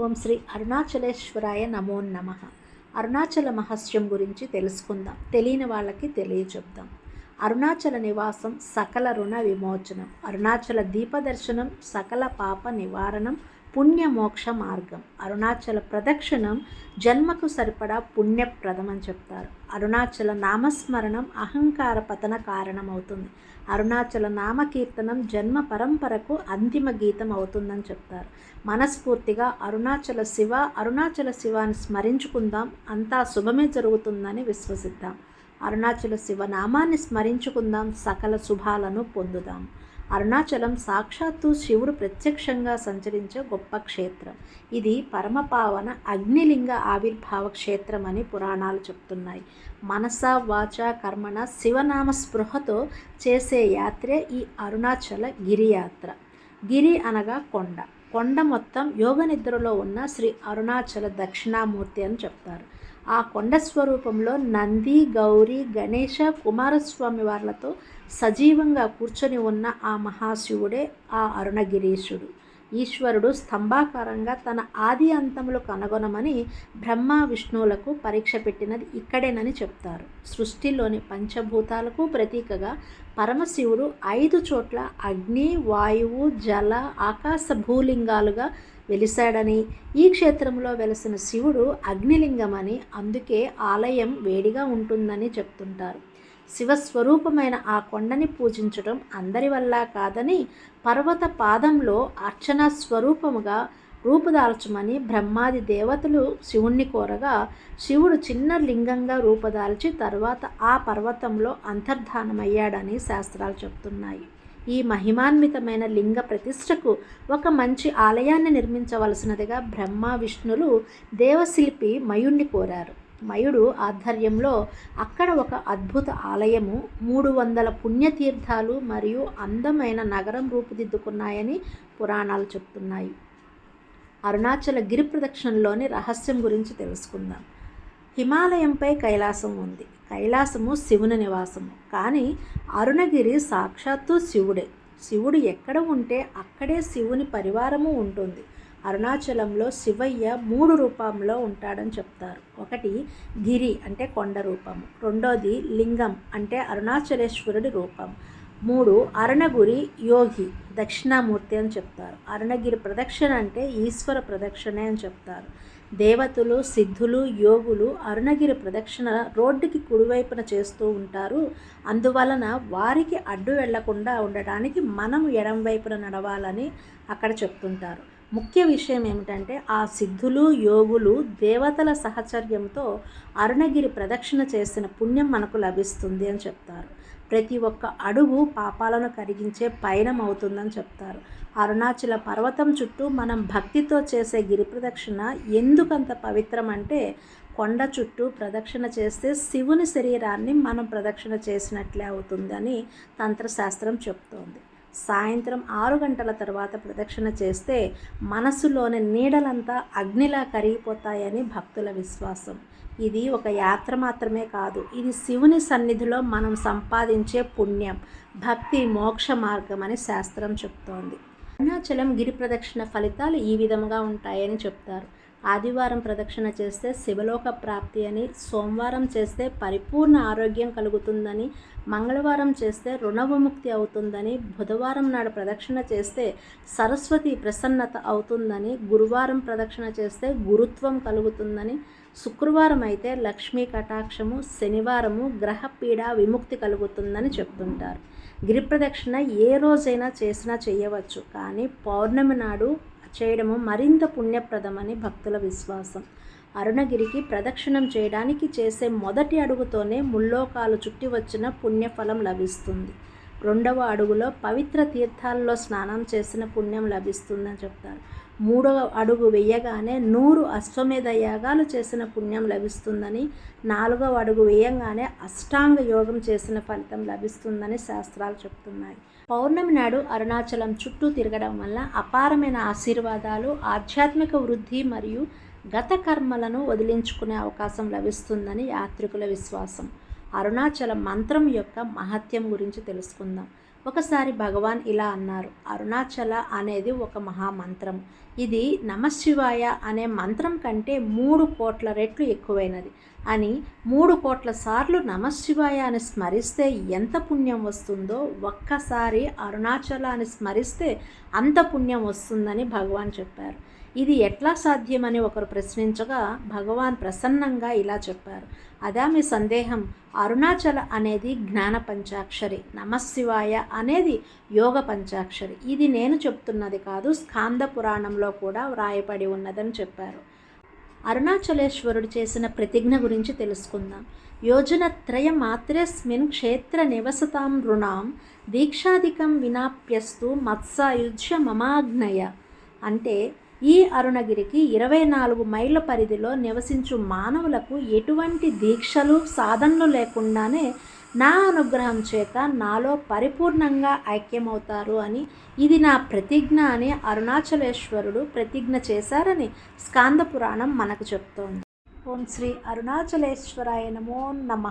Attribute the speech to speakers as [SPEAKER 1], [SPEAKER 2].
[SPEAKER 1] ఓం శ్రీ అరుణాచలేశ్వరాయ నమో నమ. అరుణాచల మహస్యం గురించి తెలుసుకుందాం. తెలియని వాళ్ళకి తెలియచెప్దాం. అరుణాచల నివాసం సకల రుణ విమోచనం. అరుణాచల దీపదర్శనం సకల పాప నివారణం పుణ్యమోక్ష మార్గం. అరుణాచల ప్రదక్షిణం జన్మకు సరిపడా పుణ్యప్రదం అని చెప్తారు. అరుణాచల నామస్మరణం అహంకార పతన కారణమవుతుంది. అరుణాచల నామకీర్తనం జన్మ పరంపరకు అంతిమ గీతం అవుతుందని చెప్తారు. మనస్ఫూర్తిగా అరుణాచల శివ అరుణాచల శివాన్ని స్మరించుకుందాం. అంతా శుభమే జరుగుతుందని విశ్వసిద్దాం. అరుణాచల శివనామాన్ని స్మరించుకుందాం సకల శుభాలను పొందుదాం. అరుణాచలం సాక్షాత్తు శివుడు ప్రత్యక్షంగా సంచరించే గొప్ప క్షేత్రం. ఇది పరమపావన అగ్నిలింగ ఆవిర్భావ క్షేత్రం అని పురాణాలు చెప్తున్నాయి. మనస వాచ కర్మణ శివనామ స్పృహతో చేసే యాత్రే ఈ అరుణాచల గిరియాత్ర. గిరి అనగా కొండ. కొండ మొత్తం యోగ నిద్రలో ఉన్న శ్రీ అరుణాచల దక్షిణామూర్తి అని చెప్తారు. ఆ కొండ స్వరూపంలో నంది గౌరీ గణేష కుమారస్వామి వార్లతో సజీవంగా కూర్చొని ఉన్న ఆ మహాశివుడే ఆ అరుణగిరీశుడు. ఈశ్వరుడు స్తంభాకారంగా తన ఆది అంతములు కనుగొనమని బ్రహ్మ విష్ణువులకు పరీక్ష పెట్టినది ఇక్కడేనని చెప్తారు. సృష్టిలోని పంచభూతాలకు ప్రతీకగా పరమశివుడు ఐదు చోట్ల అగ్ని వాయువు జల ఆకాశ భూలింగాలుగా వెలిశాడని ఈ క్షేత్రంలో వెలసిన శివుడు అగ్నిలింగమని అందుకే ఆలయం వేడిగా ఉంటుందని చెప్తుంటారు. శివస్వరూపమైన ఆ కొండని పూజించడం అందరి వల్ల కాదని పర్వత పాదంలో అర్చన స్వరూపముగా రూపుదాల్చమని బ్రహ్మాది దేవతలు శివుణ్ణి కోరగా శివుడు చిన్న లింగంగా రూపదాల్చి తర్వాత ఆ పర్వతంలో అంతర్ధానమయ్యాడని శాస్త్రాలు చెప్తున్నాయి. ఈ మహిమాన్వితమైన లింగ ప్రతిష్టకు ఒక మంచి ఆలయాన్ని నిర్మించవలసినదిగా బ్రహ్మ విష్ణులు దేవశిల్పి మయుణ్ణి కోరారు. మయుడు ఆధ్వర్యంలో అక్కడ ఒక అద్భుత ఆలయము మూడు వందల పుణ్యతీర్థాలు మరియు అందమైన నగరం రూపుదిద్దుకున్నాయని పురాణాలు చెప్తున్నాయి. అరుణాచల గిరి ప్రదక్షిణలోని రహస్యం గురించి తెలుసుకుందాం. హిమాలయంపై కైలాసం ఉంది. కైలాసము శివుని నివాసము. కానీ అరుణగిరి సాక్షాత్తు శివుడే. శివుడు ఎక్కడ ఉంటే అక్కడే శివుని పరివారము ఉంటుంది. అరుణాచలంలో శివయ్య మూడు రూపంలో ఉంటాడని చెప్తారు. ఒకటి గిరి అంటే కొండ రూపము. రెండోది లింగం అంటే అరుణాచలేశ్వరుడి రూపం. మూడు అరుణగురి యోగి దక్షిణామూర్తి అని చెప్తారు. అరుణగిరి ప్రదక్షిణ అంటే ఈశ్వర ప్రదక్షిణే అని చెప్తారు. దేవతలు సిద్ధులు యోగులు అరుణగిరి ప్రదక్షిణ రోడ్డుకి కుడివైపున చేస్తూ ఉంటారు. అందువలన వారికి అడ్డు వెళ్ళకుండా ఉండటానికి మనం ఎడం వైపున నడవాలని అక్కడ చెప్తుంటారు. ముఖ్య విషయం ఏమిటంటే ఆ సిద్ధులు యోగులు దేవతల సహచర్యంతో అరుణగిరి ప్రదక్షిణ చేసిన పుణ్యం మనకు లభిస్తుంది అని చెప్తారు. ప్రతి ఒక్క అడుగు పాపాలను కరిగించే పయనం అవుతుందని చెప్తారు. అరుణాచల పర్వతం చుట్టూ మనం భక్తితో చేసే గిరి ప్రదక్షిణ ఎందుకంత పవిత్రం అంటే కొండ చుట్టూ ప్రదక్షిణ చేస్తే శివుని శరీరాన్ని మనం ప్రదక్షిణ చేసినట్లే అవుతుందని తంత్రశాస్త్రం చెప్తోంది. సాయంత్రం ఆరు గంటల తర్వాత ప్రదక్షిణ చేస్తే మనసులోని నీడలంతా అగ్నిలా కరిగిపోతాయని భక్తుల విశ్వాసం. ఇది ఒక యాత్ర మాత్రమే కాదు ఇది శివుని సన్నిధిలో మనం సంపాదించే పుణ్యం భక్తి మోక్ష మార్గం అని శాస్త్రం చెప్తోంది. అరుణాచలం గిరి ప్రదక్షిణ ఫలితాలు ఈ విధంగా ఉంటాయని చెప్తారు. ఆదివారం ప్రదక్షిణ చేస్తే శివలోక ప్రాప్తి అని సోమవారం చేస్తే పరిపూర్ణ ఆరోగ్యం కలుగుతుందని మంగళవారం చేస్తే రుణ విముక్తి అవుతుందని బుధవారం నాడు ప్రదక్షిణ చేస్తే సరస్వతి ప్రసన్నత అవుతుందని గురువారం ప్రదక్షిణ చేస్తే గురుత్వం కలుగుతుందని శుక్రవారం అయితే లక్ష్మీ కటాక్షము శనివారము గ్రహపీడ విముక్తి కలుగుతుందని చెప్తుంటారు. గిరి ప్రదక్షిణ ఏ రోజైనా చేసినా చేయవచ్చు. కానీ పౌర్ణమి నాడు చేయడము మరింత పుణ్యప్రదమని భక్తుల విశ్వాసం. అరుణగిరికి ప్రదక్షిణం చేయడానికి చేసే మొదటి అడుగుతోనే ముల్లోకాలు చుట్టి వచ్చిన పుణ్యఫలం లభిస్తుంది. రెండవ అడుగులో పవిత్ర తీర్థాల్లో స్నానం చేసిన పుణ్యం లభిస్తుందని చెప్తారు. మూడవ అడుగు వేయగానే నూరు అశ్వమేధ యాగాలు చేసిన పుణ్యం లభిస్తుందని నాలుగవ అడుగు వేయంగానే అష్టాంగ యోగం చేసిన ఫలితం లభిస్తుందని శాస్త్రాలు చెప్తున్నాయి. పౌర్ణమి నాడు అరుణాచలం చుట్టూ తిరగడం వల్ల అపారమైన ఆశీర్వాదాలు ఆధ్యాత్మిక వృద్ధి మరియు గత కర్మలను వదిలించుకునే అవకాశం లభిస్తుందని యాత్రికుల విశ్వాసం. అరుణాచల మంత్రం యొక్క మహత్యం గురించి తెలుసుకుందాం. ఒకసారి భగవాన్ ఇలా అన్నారు అరుణాచల అనేది ఒక మహామంత్రం. ఇది నమశివాయ అనే మంత్రం కంటే మూడు కోట్ల రెట్లు ఎక్కువైనది. అని మూడు కోట్ల సార్లు నమశివాయ అని స్మరిస్తే ఎంత పుణ్యం వస్తుందో ఒక్కసారి అరుణాచల అని స్మరిస్తే అంత పుణ్యం వస్తుందని భగవాన్ చెప్పారు. ఇది ఎట్లా సాధ్యమని ఒకరు ప్రశ్నించగా భగవాన్ ప్రసన్నంగా ఇలా చెప్పారు. అదా మీ సందేహం. అరుణాచల అనేది జ్ఞాన పంచాక్షరి. నమశివాయ అనేది యోగ పంచాక్షరి. ఇది నేను చెప్తున్నది కాదు స్కాంద పురాణంలో కూడా వ్రాయబడి ఉన్నదని చెప్పారు. అరుణాచలేశ్వరుడు చేసిన ప్రతిజ్ఞ గురించి తెలుసుకుందాం. యోజనత్రయ మాత్రస్మిన్ క్షేత్ర నివసతాం రుణాం దీక్షాధికం వినాప్యస్తు మత్సాయుధ్య మమాగ్నయ. అంటే ఈ అరుణగిరికి ఇరవై నాలుగు మైళ్ళ పరిధిలో నివసించు మానవులకు ఎటువంటి దీక్షలు సాధనలు లేకుండానే నా అనుగ్రహం చేత నాలో పరిపూర్ణంగా ఐక్యమవుతారు అని ఇది నా ప్రతిజ్ఞ అని అరుణాచలేశ్వరుడు ప్రతిజ్ఞ చేశారని స్కాంద పురాణం మనకు చెప్తోంది. ఓం శ్రీ అరుణాచలేశ్వరాయ నమో నమ.